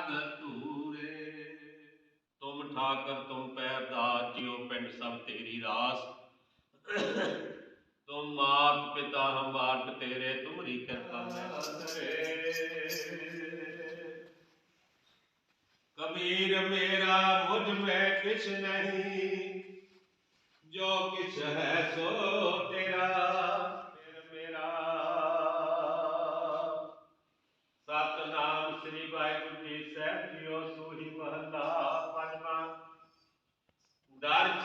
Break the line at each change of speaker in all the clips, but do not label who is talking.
ਕਰ ਤੂਰੇ ਤੁਮ ਠਾਕਰ ਤੁਮ ਪੈਰਦਾਸ ਜਿਉ ਪਿੰਡ ਸਭ ਤੇਰੀ ਰਾਸ ਤੁਮ ਮਾਤ ਪਿਤਾ ਹਮ ਬਾਟ ਤੇਰੇ ਤੁਮਰੀ ਕਿਰਪਾ ਮੈਂ ਕਰੇ ਕਬੀਰ ਮੇਰਾ ਮੁਝ ਮੈਂ ਕਿਛ ਨਹੀਂ ਜੋ ਕਿਛ ਹੈ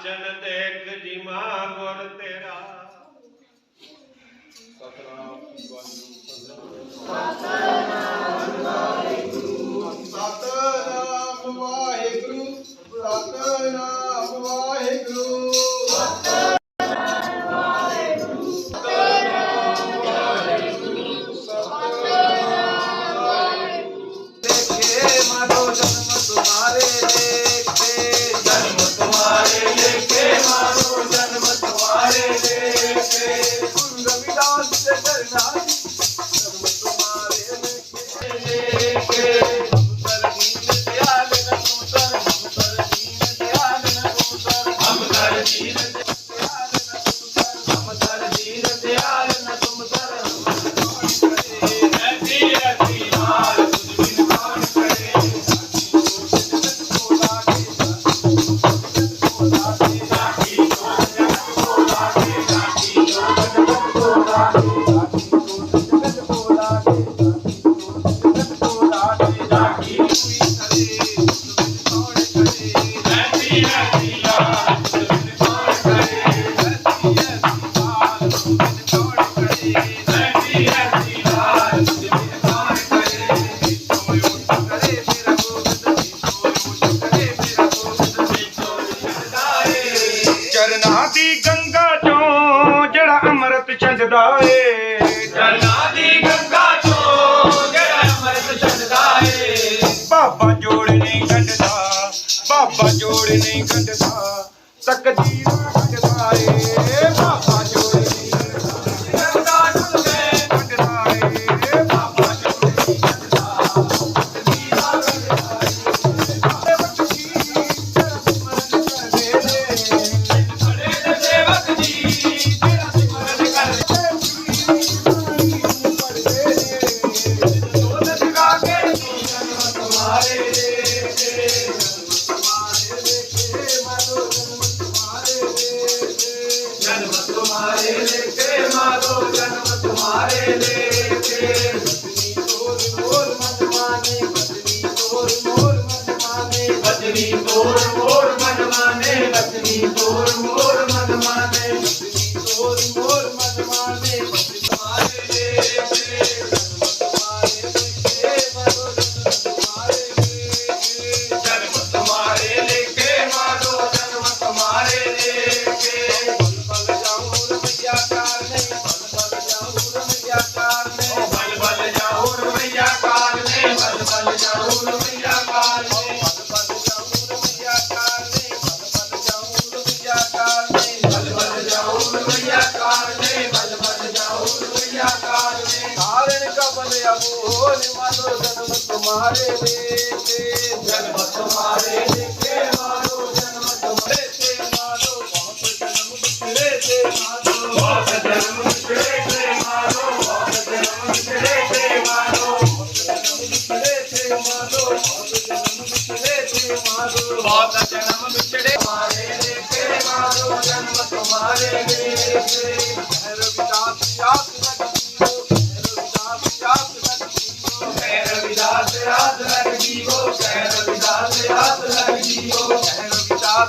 ਦਰਸ਼ਨ ਦੇਖ ਜਿਮਾ ਗੁਰ ਤੇਰਾ।
ਸਤਨਾਮ
ਛੰਡਦਾ ਏ
ਜਨਾ ਦੀ ਗੰਗਾ ਚੋਂ ਜਿਹੜਾ ਅੰਮ੍ਰਿਤ ਛੱਡਦਾ ਏ
ਬਾਬਾ ਜੋੜ ਨਹੀਂ ਗੰਢਦਾ ਬਾਬਾ ਜੋੜ ਨਹੀਂ ਗੰਢਦਾ ਤਕਦੀਰ ਗੰਢਦਾ ਏ
ਜਨਮ ਤੁਮਾਰੇ ਲੇਖੇ ਮਾਰੋ ਜਨਮ ਤੁਮਾਰੇ ਲੇਖੇ
में अमोल मानो जन्म
तुम्हारे लेके।
जन्म तुम्हारे लेके मानो जन्म तुम्हारे
से मानो। बहुत जन्म बिखरे से
मानो। बहुत
जन्म बिखरे से मानो। बहुत जन्म बिखरे से
मानो। बहुत जन्म बिखरे से मानो। बहुत
जन्म बिखरे से मानो। बहुत जन्म
बिखरे तुम्हारे लेके मानो। जन्म तुम्हारे लेके। भैरव दास याद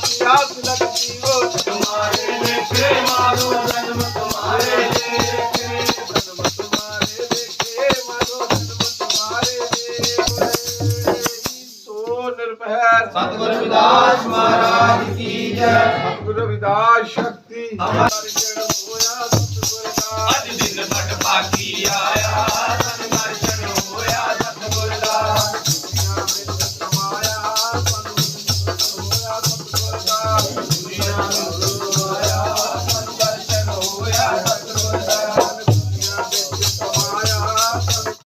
प्यास लगती हो
तुम्हारे देखे मारो जन्म तुम्हारे देखे
जन्म तुम्हारे देखे मारो जन्म तुम्हारे देखे सो निर्भय
सतगुरु रविदास महाराज
की जय सतगुरु
रविदास
शक्ति हमारे चरण होया सतगुरु
का अज दिन बट बाकिया